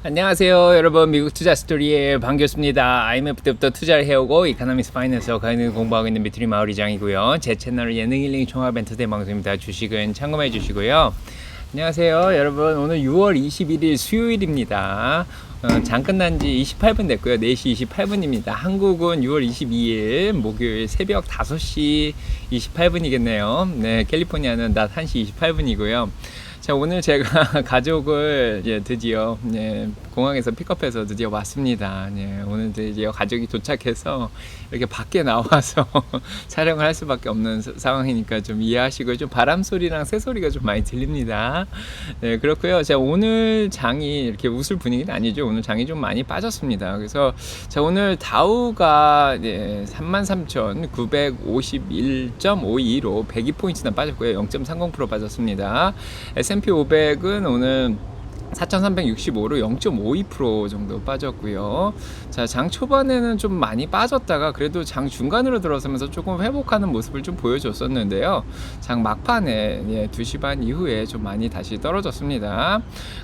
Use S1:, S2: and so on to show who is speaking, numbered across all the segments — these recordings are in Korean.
S1: 안녕하세요 여러분. 미국 투자 스토리의 반갑습니다. IMF 때부터 투자를 해오고 이카노미스 파이낸스와 가는 공부하고 있는 미트리 마을이장이고요. 제 채널 예능 힐링 종합 엔터테인 방송입니다. 주식은 참고해 주시고요. 안녕하세요 여러분. 오늘 6월 21일 수요일입니다. 어, 장 끝난 지 28분 됐고요. 4시 28분입니다. 한국은 6월 22일 목요일 새벽 5시 28분이겠네요. 네 캘리포니아는 낮 1시 28분이고요 자 오늘 제가 가족을 이제 드디어 예, 공항에서 픽업해서 드디어 왔습니다. 예, 오늘 드디어 가족이 도착해서 이렇게 밖에 나와서 촬영을 할 수밖에 없는 사- 상황이니까 좀 이해하시고 좀 바람 소리랑 새 소리가 좀 많이 들립니다. 네 그렇고요. 제가 오늘 장이 이렇게 웃을 분위기는 아니죠. 오늘 장이 좀 많이 빠졌습니다. 그래서 자 오늘 다우가 예, 33,951.52로 102포인트나 빠졌고요. 0.30% 빠졌습니다. S&P 500은 오늘 4,365로 0.52% 정도 빠졌고요. 자, 장 초반에는 좀 많이 빠졌다가 그래도 장 중간으로 들어서면서 조금 회복하는 모습을 좀 보여줬었는데요. 장 막판에 예, 2시 반 이후에 좀 많이 다시 떨어졌습니다.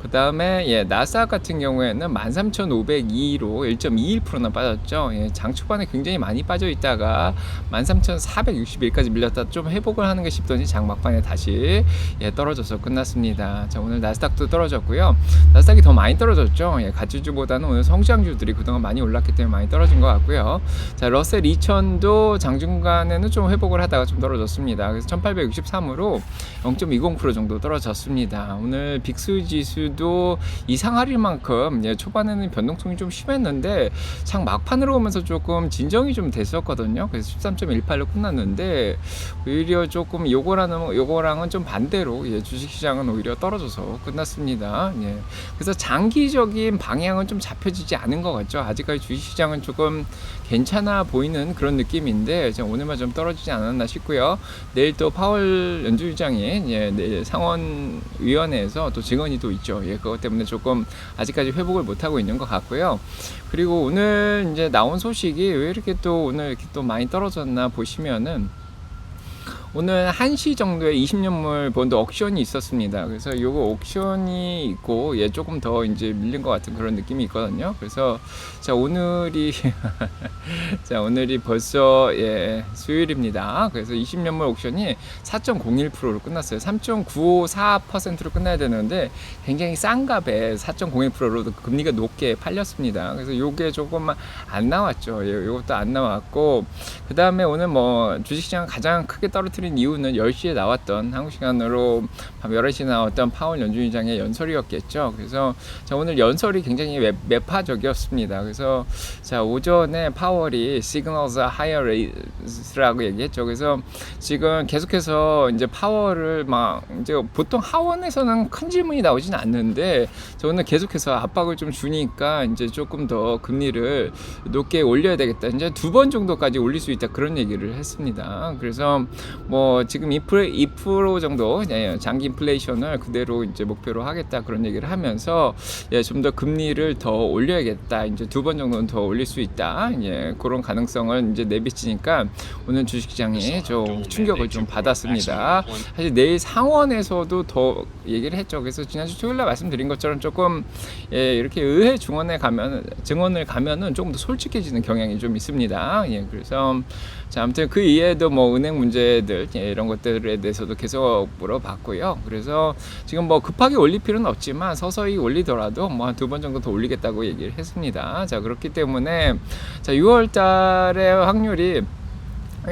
S1: 그 다음에 예, 나스닥 같은 경우에는 13,502로 1.21%나 빠졌죠. 예, 장 초반에 굉장히 많이 빠져 있다가 13,461까지 밀렸다 좀 회복을 하는 게 싶더니 장 막판에 다시 예, 떨어져서 끝났습니다. 자, 오늘 나스닥도 떨어졌고요. 나스닥이 더 많이 떨어졌죠. 예, 가치주보다는 오늘 성장주들이 그동안 많이 올랐기 때문에 많이 떨어진 것 같고요. 자, 러셀 2000도 장중간에는 좀 회복을 하다가 좀 떨어졌습니다. 그래서 1863으로 0.20% 정도 떨어졌습니다. 오늘 빅스 지수도 이상할 만큼 예, 초반에는 변동성이 좀 심했는데 장 막판으로 오면서 조금 진정이 좀 됐었거든요. 그래서 13.18로 끝났는데 오히려 조금 요거라는 요거랑은 좀 반대로 예, 주식시장은 오히려 떨어져서 끝났습니다. 예. 그래서 장기적인 방향은 좀 잡혀지지 않은 것 같죠. 아직까지 주식시장은 조금 괜찮아 보이는 그런 느낌인데 오늘만 좀 떨어지지 않았나 싶고요. 내일 또 파월 연주의장이 예, 상원위원회에서 또 증언이 또 있죠. 예, 그것 때문에 조금 아직까지 회복을 못 하고 있는 것 같고요. 그리고 오늘 이제 나온 소식이 왜 이렇게 또 오늘 이렇게 또 많이 떨어졌나 보시면은 오늘 1시 정도에 20년물 본드 옥션이 있었습니다. 그래서 요거 옥션이 있고 예 조금 더 이제 밀린 것 같은 그런 느낌이 있거든요. 그래서 자 오늘이 자 오늘이 벌써 예 수요일입니다. 그래서 20년물 옥션이 4.01%로 끝났어요. 3.954%로 끝나야 되는데 굉장히 싼 값에 4.01%로 금리가 높게 팔렸습니다. 그래서 요게 조금 안 나왔죠. 예, 요것도 안 나왔고 그 다음에 오늘 뭐 주식시장 가장 크게 떨어뜨린 이유는 10시에 나왔던 한국 시간으로 밤 11시에 나왔던 파월 연준의장의 연설이었겠죠. 그래서 자, 오늘 연설이 굉장히 매, 매파적이었습니다. 그래서 자, 오전에 파월이 signals higher rates라고 얘기했죠. 그래서 지금 계속해서 이제 파월을 막 이제 보통 하원에서는 큰 질문이 나오진 않는데 저 오늘 계속해서 압박을 좀 주니까 이제 조금 더 금리를 높게 올려야 되겠다. 이제 두 번 정도까지 올릴 수 있다. 그런 얘기를 했습니다. 그래서 뭐 지금 2% 2% 정도 예, 장기 인플레이션을 그대로 이제 목표로 하겠다. 그런 얘기를 하면서 예, 좀 더 금리를 더 올려야겠다. 이제 두 번 정도는 더 올릴 수 있다. 예, 그런 가능성을 이제 내비치니까 오늘 주식시장이 좀 충격을 좀 받았습니다. 사실 내일 상원에서도 더 얘기를 했죠. 그래서 지난주 토요일 날 말씀드린 것처럼 조금 예, 이렇게 의회 중원에 가면 증언을 가면은 조금 더 솔직해지는 경향이 좀 있습니다. 예, 그래서 자, 아무튼 그 이외에도 뭐 은행 문제들 예, 이런 것들에 대해서도 계속 물어봤고요. 그래서 지금 뭐 급하게 올릴 필요는 없지만 서서히 올리더라도 뭐 한 두 번 정도 더 올리겠다고 얘기를 했습니다. 자, 그렇기 때문에 자, 6월 달에 확률이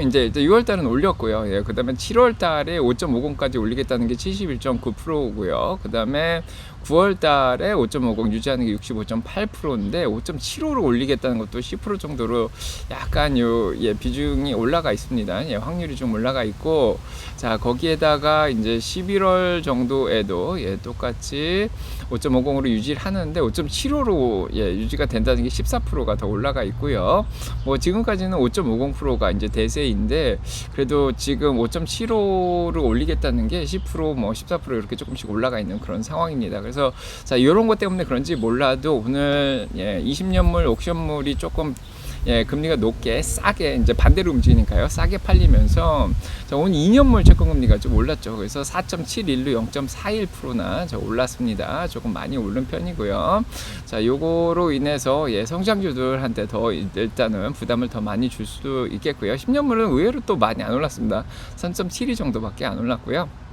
S1: 이제, 이제 6월 달은 올렸고요. 예, 그 다음에 7월 달에 5.50까지 올리겠다는 게 71.9%고요. 그 다음에 9월 달에 5.50 유지하는 게 65.8%인데 5.75로 올리겠다는 것도 10% 정도로 약간 요 예, 비중이 올라가 있습니다. 예, 확률이 좀 올라가 있고 자, 거기에다가 이제 11월 정도에도 예, 똑같이 5.50으로 유지를 하는데 5.75로 예, 유지가 된다는 게 14%가 더 올라가 있고요. 뭐 지금까지는 5.50%가 이제 대세 인데 그래도 지금 5.75로 올리겠다는 게 10%뭐 14% 이렇게 조금씩 올라가 있는 그런 상황입니다. 그래서 자 이런 것 때문에 그런지 몰라도 오늘 예, 20년물 옥션물이 조금 예, 금리가 높게 싸게 이제 반대로 움직이니까요. 싸게 팔리면서 자, 오늘 2년물 채권 금리가 좀 올랐죠. 그래서 4.71로 0.41%나 저 올랐습니다. 조금 많이 오른 편이고요. 자, 요거로 인해서 예, 성장주들한테 더 일단은 부담을 더 많이 줄 수도 있겠고요. 10년물은 의외로 또 많이 안 올랐습니다. 3.72 정도밖에 안 올랐고요.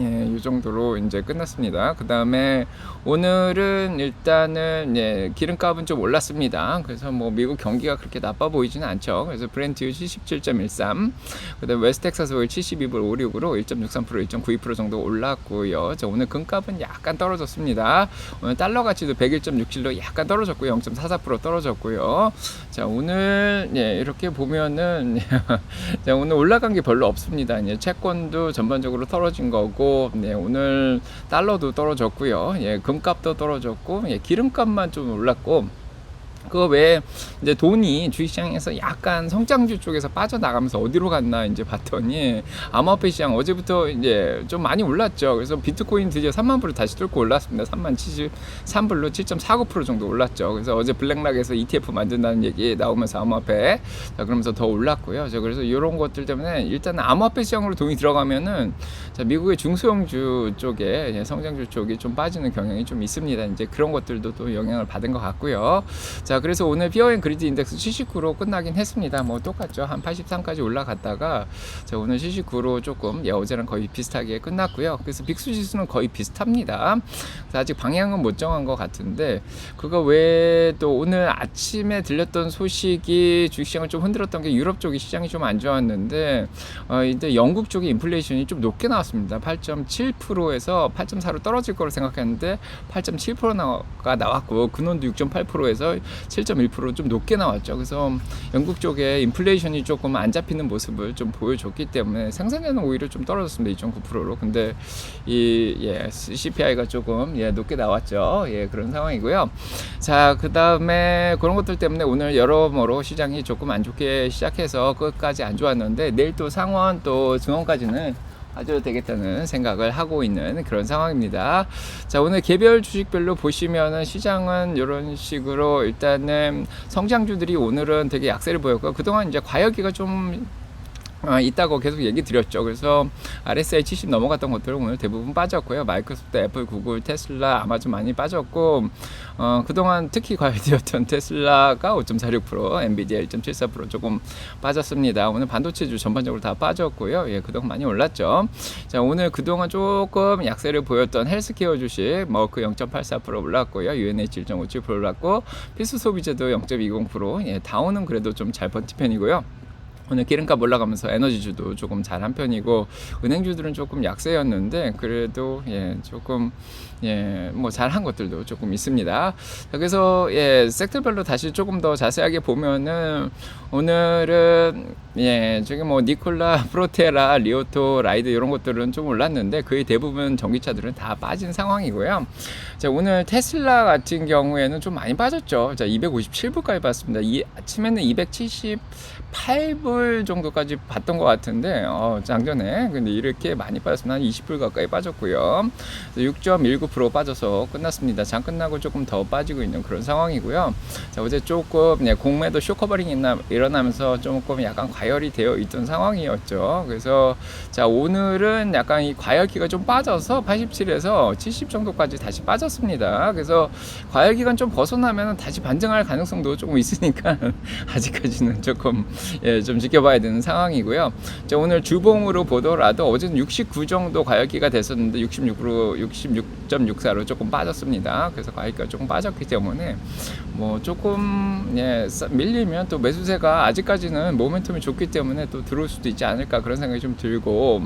S1: 예, 이 정도로 이제 끝났습니다. 그 다음에 오늘은 일단은 예, 기름값은 좀 올랐습니다. 그래서 뭐 미국 경기가 그렇게 나빠 보이지는 않죠. 그래서 브렌트 77.13, 그 다음에 웨스텍사스 오일 72불 56으로 1.63% 1.92% 정도 올랐고요. 자, 오늘 금값은 약간 떨어졌습니다. 오늘 달러 가치도 101.67로 약간 떨어졌고요. 0.44% 떨어졌고요. 자, 오늘 예, 이렇게 보면은 자, 오늘 올라간 게 별로 없습니다. 이제 채권도 전반적으로 떨어진 거고 네, 오늘 달러도 떨어졌고요. 예, 금값도 떨어졌고 예, 기름값만 좀 올랐고 그거 외에 이제 돈이 주식시장에서 약간 성장주 쪽에서 빠져나가면서 어디로 갔나 이제 봤더니 암호화폐 시장 어제부터 이제 좀 많이 올랐죠. 그래서 비트코인 드디어 3만 불을 다시 뚫고 올랐습니다. 3만 73불로 7.49% 정도 올랐죠. 그래서 어제 블랙락에서 ETF 만든다는 얘기 나오면서 암호화폐 자 그러면서 더 올랐고요. 자 그래서 이런 것들 때문에 일단 암호화폐 시장으로 돈이 들어가면은 자 미국의 중소형주 쪽에 예, 성장주 쪽이 좀 빠지는 경향이 좀 있습니다. 이제 그런 것들도 또 영향을 받은 것 같고요. 자 그래서 오늘 비어앤 그리드 인덱스 79로 끝나긴 했습니다. 뭐 똑같죠. 한 83까지 올라갔다가 자 오늘 79로 조금 예, 어제랑 거의 비슷하게 끝났고요. 그래서 빅수 지수는 거의 비슷합니다. 아직 방향은 못 정한 것 같은데 그거 외에 또 오늘 아침에 들렸던 소식이 주식시장을 좀 흔들었던 게 유럽 쪽이 시장이 좀 안 좋았는데 어, 이제 영국 쪽의 인플레이션이 좀 높게 나왔습니다. 8.7%에서 8.4로 떨어질 거로 생각했는데 8.7%가 나왔고 근원도 6.8%에서 7.1%좀 높게 나왔죠. 그래서 영국 쪽에 인플레이션이 조금 안 잡히는 모습을 좀 보여줬기 때문에 생산량은 오히려 좀 떨어졌습니다. 2.9%로. 근데 이 예, CPI가 조금 예, 높게 나왔죠. 예, 그런 상황이고요. 자, 그다음에 그런 것들 때문에 오늘 여러모로 시장이 조금 안 좋게 시작해서 끝까지 안 좋았는데 내일 또 상원 또 증원까지는 아주 되겠다는 생각을 하고 있는 그런 상황입니다. 자, 오늘 개별 주식별로 보시면은 시장은 이런 식으로 일단은 성장주들이 오늘은 되게 약세를 보였고 그동안 이제 과열기가 좀 어, 있다고 계속 얘기 드렸죠. 그래서 RSI 70 넘어갔던 것들은 오늘 대부분 빠졌고요. 마이크로소프트, 애플, 구글, 테슬라, 아마존 많이 빠졌고 어, 그동안 특히 과열되었던 테슬라가 5.46%, 엔비디아 1.74% 조금 빠졌습니다. 오늘 반도체주 전반적으로 다 빠졌고요. 예, 그동안 많이 올랐죠. 자, 오늘 그동안 조금 약세를 보였던 헬스케어 주식 머크 0.84% 올랐고요. UNH 1.57% 올랐고 필수 소비재도 0.20% 예, 다운은 그래도 좀 잘 버틴 편이고요. 오늘 기름값 올라가면서 에너지주도 조금 잘한 편이고 은행주들은 조금 약세였는데 그래도 예 조금 예 뭐 잘한 것들도 조금 있습니다. 그래서 예 섹터별로 다시 조금 더 자세하게 보면은 오늘은 예 저기 뭐 니콜라 프로테라 리오토 라이드 이런 것들은 좀 올랐는데 거의 대부분 전기차들은 다 빠진 상황이고요. 자 오늘 테슬라 같은 경우에는 좀 많이 빠졌죠. 자 257불까지 봤습니다. 이 아침에는 278불 20불 정도까지 봤던 것 같은데 어, 장전에 근데 이렇게 많이 빠졌으면 한 20불 가까이 빠졌고요. 6.19% 빠져서 끝났습니다. 장 끝나고 조금 더 빠지고 있는 그런 상황이고요. 자, 어제 조금 네, 공매도 쇼커버링이 일어나면서 조금 약간 과열이 되어 있던 상황이었죠. 그래서 자 오늘은 약간 이 과열기가 좀 빠져서 87에서 70 정도까지 다시 빠졌습니다. 그래서 과열기간 좀 벗어나면 다시 반등할 가능성도 조금 있으니까 아직까지는 조금 예, 좀 지켜봐야 되는 상황이고요. 자, 오늘 주봉으로 보더라도 어제는 69 정도 과열기가 됐었는데 66으로 66.64로 조금 빠졌습니다. 그래서 과열기가 조금 빠졌기 때문에 뭐 조금 예, 밀리면 또 매수세가 아직까지는 모멘텀이 좋기 때문에 또 들어올 수도 있지 않을까 그런 생각이 좀 들고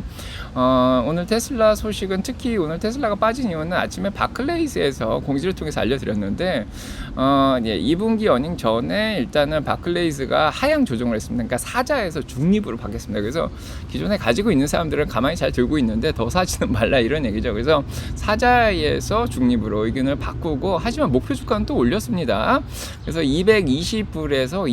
S1: 어, 오늘 테슬라 소식은 특히 오늘 테슬라가 빠진 이유는 아침에 바클레이스에서 공지를 통해서 알려드렸는데 어, 예, 2분기 어닝 전에 일단은 바클레이스가 하향 조정을 했습니다. 그러니까 사자에서 중립으로 바뀌었습니다. 그래서 기존에 가지고 있는 사람들은 가만히 잘 들고 있는데 더 사지는 말라 이런 얘기죠. 그래서 사자 에서 중립으로 의견을 바꾸고 하지만 목표 주가는 또 올렸습니다. 그래서 220불에서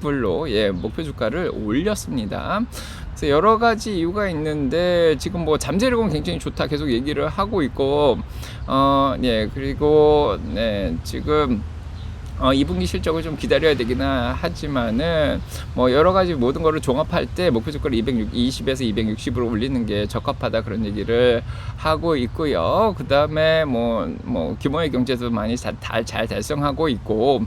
S1: 260불로 예, 목표 주가를 올렸습니다. 그래서 여러 가지 이유가 있는데 지금 뭐 잠재력은 굉장히 좋다 계속 얘기를 하고 있고 어, 예, 그리고 네, 지금 어, 2분기 실적을 좀 기다려야 되긴 하지만은 뭐 여러 가지 모든 거를 종합할 때 목표 주가를 220에서 260으로 올리는 게 적합하다 그런 얘기를 하고 있고요. 그 다음에 뭐, 뭐 규모의 경제도 많이 잘, 잘 달성하고 있고,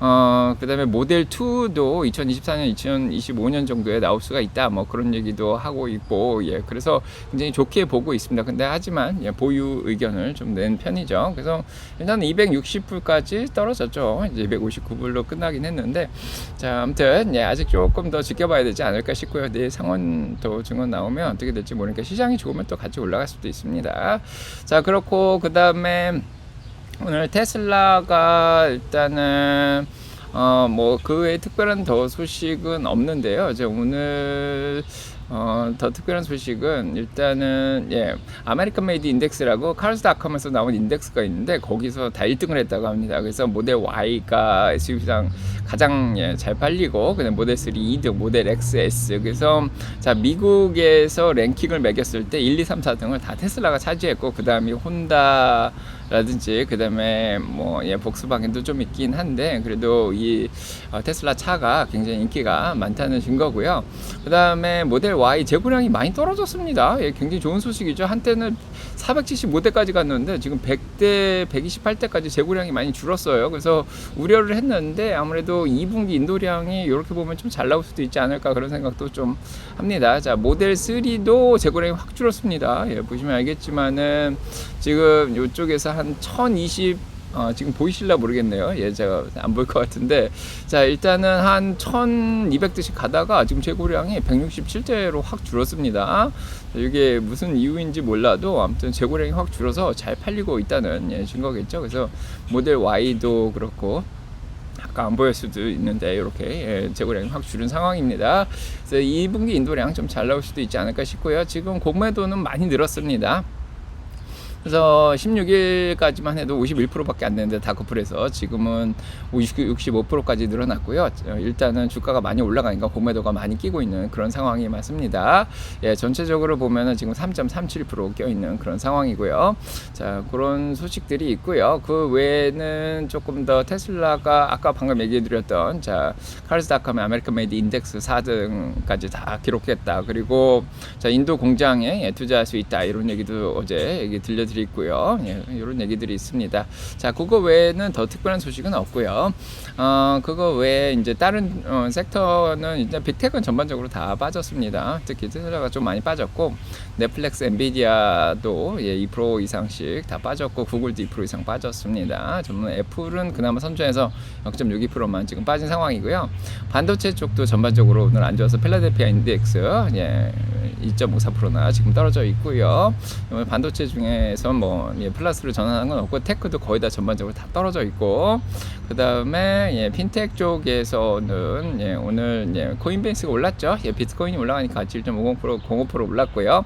S1: 어, 그 다음에 모델 2도 2024년, 2025년 정도에 나올 수가 있다. 뭐 그런 얘기도 하고 있고, 예. 그래서 굉장히 좋게 보고 있습니다. 근데 하지만 예, 보유 의견을 좀 낸 편이죠. 그래서 일단 260불까지 떨어졌죠. 이제 259불로 끝나긴 했는데 자 아무튼 예, 아직 조금 더 지켜봐야 되지 않을까 싶고요. 내일 상원도 증언 나오면 어떻게 될지 모르니까 시장이 좋으면 또 같이 올라갈 수도 있습니다. 자 그렇고 그 다음에 오늘 테슬라가 일단은 어 뭐 그 외에 특별한 더 소식은 없는데요. 이제 오늘 어, 더 특별한 소식은 일단은 예 아메리칸 메이드 인덱스라고 카르스닷컴에서 나온 인덱스가 있는데 거기서 다 1등을 했다고 합니다. 그래서 모델 Y가 SUV상 가장 예, 잘 팔리고 그다음 모델 3 2등, 모델 XS 그래서 자 미국에서 랭킹을 매겼을 때 1, 2, 3, 4등을 다 테슬라가 차지했고 그 다음이 혼다 라든지 그다음에 뭐 예, 복스바겐도 좀 있긴 한데 그래도 이 어, 테슬라 차가 굉장히 인기가 많다는 증거고요. 그다음에 모델 Y 재고량이 많이 떨어졌습니다. 예, 굉장히 좋은 소식이죠. 한때는 475대까지 갔는데 지금 100대, 128대까지 재고량이 많이 줄었어요. 그래서 우려를 했는데 아무래도 2분기 인도량이 이렇게 보면 좀 잘 나올 수도 있지 않을까 그런 생각도 좀 합니다. 자, 모델 3도 재고량이 확 줄었습니다. 예, 보시면 알겠지만은 지금 이쪽에서 한 1020, 어, 지금 보이실라 모르겠네요. 예, 제가 안 보일 것 같은데. 자, 일단은 한 1200대씩 가다가 지금 재고량이 167대로 확 줄었습니다. 이게 무슨 이유인지 몰라도 아무튼 재고량이 확 줄어서 잘 팔리고 있다는 예, 증거겠죠. 그래서 모델 Y도 그렇고 아까 안 보일 수도 있는데 이렇게 예, 재고량이 확 줄은 상황입니다. 그래서 2분기 인도량 좀 잘 나올 수도 있지 않을까 싶고요. 지금 공매도는 많이 늘었습니다. 그래서 16일까지만 해도 51%밖에 안 되는데 다크풀에서 지금은 50, 65%까지 늘어났고요. 어, 일단은 주가가 많이 올라가니까 공매도가 많이 끼고 있는 그런 상황이 맞습니다. 예, 전체적으로 보면은 지금 3.37% 껴있는 그런 상황이고요. 자, 그런 소식들이 있고요. 그 외에는 조금 더 테슬라가 아까 방금 얘기해 드렸던 자, 카르스닷컴의 아메리칸 메이드 인덱스 4등까지 다 기록했다. 그리고 자, 인도 공장에 예, 투자할 수 있다. 이런 얘기도 어제 얘기 들려드렸습니다. 얘기들이 있고요. 예, 이런 얘기들이 있습니다. 자, 그거 외에는 더 특별한 소식은 없고요. 어, 그거 외에 이제 다른 어, 섹터는 이제 빅텍은 전반적으로 다 빠졌습니다. 특히 테슬라가 좀 많이 빠졌고 넷플릭스, 엔비디아도 예, 2% 이상씩 다 빠졌고 구글도 2% 이상 빠졌습니다. 전문 애플은 그나마 선전해서 0.62%만 지금 빠진 상황이고요. 반도체 쪽도 전반적으로 오늘 안 좋아서 필라델피아 인덱스 예, 2.54%나 지금 떨어져 있고요. 반도체 중에 서 뭐 예, 플러스로 전환한 건 없고 테크도 거의 다 전반적으로 다 떨어져 있고 그 다음에 예, 핀텍 쪽에서는 예, 오늘 예, 코인베이스가 올랐죠. 예, 비트코인이 올라가니까 1.50% 05% 올랐고요.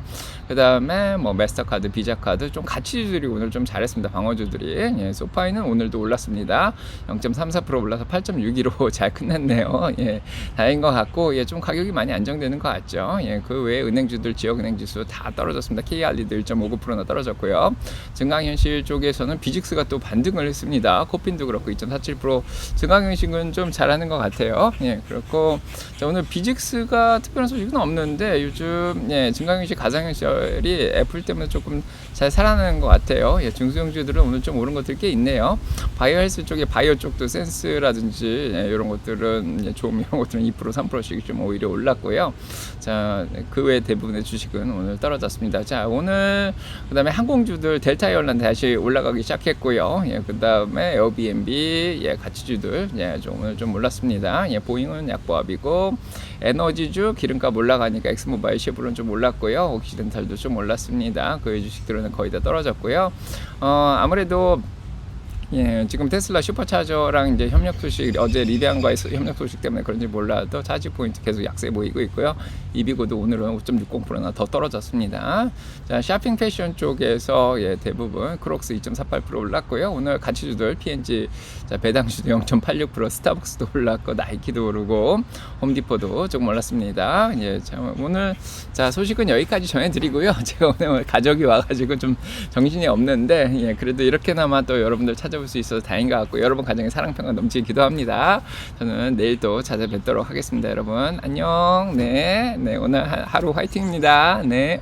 S1: 그 다음에 뭐 마스터카드, 비자카드 좀 가치주들이 오늘 좀 잘했습니다. 방어주들이 예, 소파이는 오늘도 올랐습니다. 0.34% 올라서 8.62로 잘 끝냈네요. 예, 다행인 것 같고 예, 좀 가격이 많이 안정되는 것 같죠. 예, 그 외에 은행주들 지역은행 지수 다 떨어졌습니다. KRD도 1.59%나 떨어졌고요. 증강현실 쪽에서는 비직스가 또 반등을 했습니다. 코핀도 그렇고 2.47% 증강현실은 좀 잘하는 것 같아요. 예, 그렇고 자, 오늘 비직스가 특별한 소식은 없는데 요즘 예, 증강현실 가상현실이 애플 때문에 조금 잘 살아나는 것 같아요. 예, 중소형주들은 오늘 좀 오른 것들 꽤 있네요. 바이오 헬스 쪽에 바이오 쪽도 센스라든지 예, 이런 것들은 예, 좀 이런 것들은 2% 3%씩 좀 오히려 올랐고요. 자, 그 외 대부분의 주식은 오늘 떨어졌습니다. 자, 오늘 그다음에 항공주들 델타 에어라인 다시 올라가기 시작했고요. 예, 그다음에 에어비앤비 예, 가치주들 예, 좀 오늘 좀 올랐습니다. 예, 보잉은 약보합이고 에너지주 기름값 올라가니까 엑스모바일 쉐브론 좀 올랐고요. 옥시덴탈도 좀 올랐습니다. 그 주식들은 거의 다 떨어졌고요. 어, 아무래도 예, 지금 테슬라 슈퍼차저랑 이제 협력 소식 어제 리비안과의 협력 소식 때문에 그런지 몰라도 차지 포인트 계속 약세 보이고 있고요. 이비고도 오늘은 5.60%나 더 떨어졌습니다. 자, 샤핑 패션 쪽에서 예, 대부분 크록스 2.48% 올랐고요. 오늘 가치주들 PNG 자, 배당주도 0.86% 스타벅스도 올랐고 나이키도 오르고 홈디포도 조금 올랐습니다. 예, 자, 오늘 자, 소식은 여기까지 전해드리고요. 제가 오늘 뭐 가족이 와가지고 좀 정신이 없는데 예, 그래도 이렇게나마 또 여러분들 찾아볼 수 있어서 다행인 것 같고 여러분 가정에 사랑평가 넘치기도 합니다. 저는 내일 또 찾아뵙도록 하겠습니다. 여러분 안녕. 네. 네. 네, 오늘 하루 화이팅입니다. 네.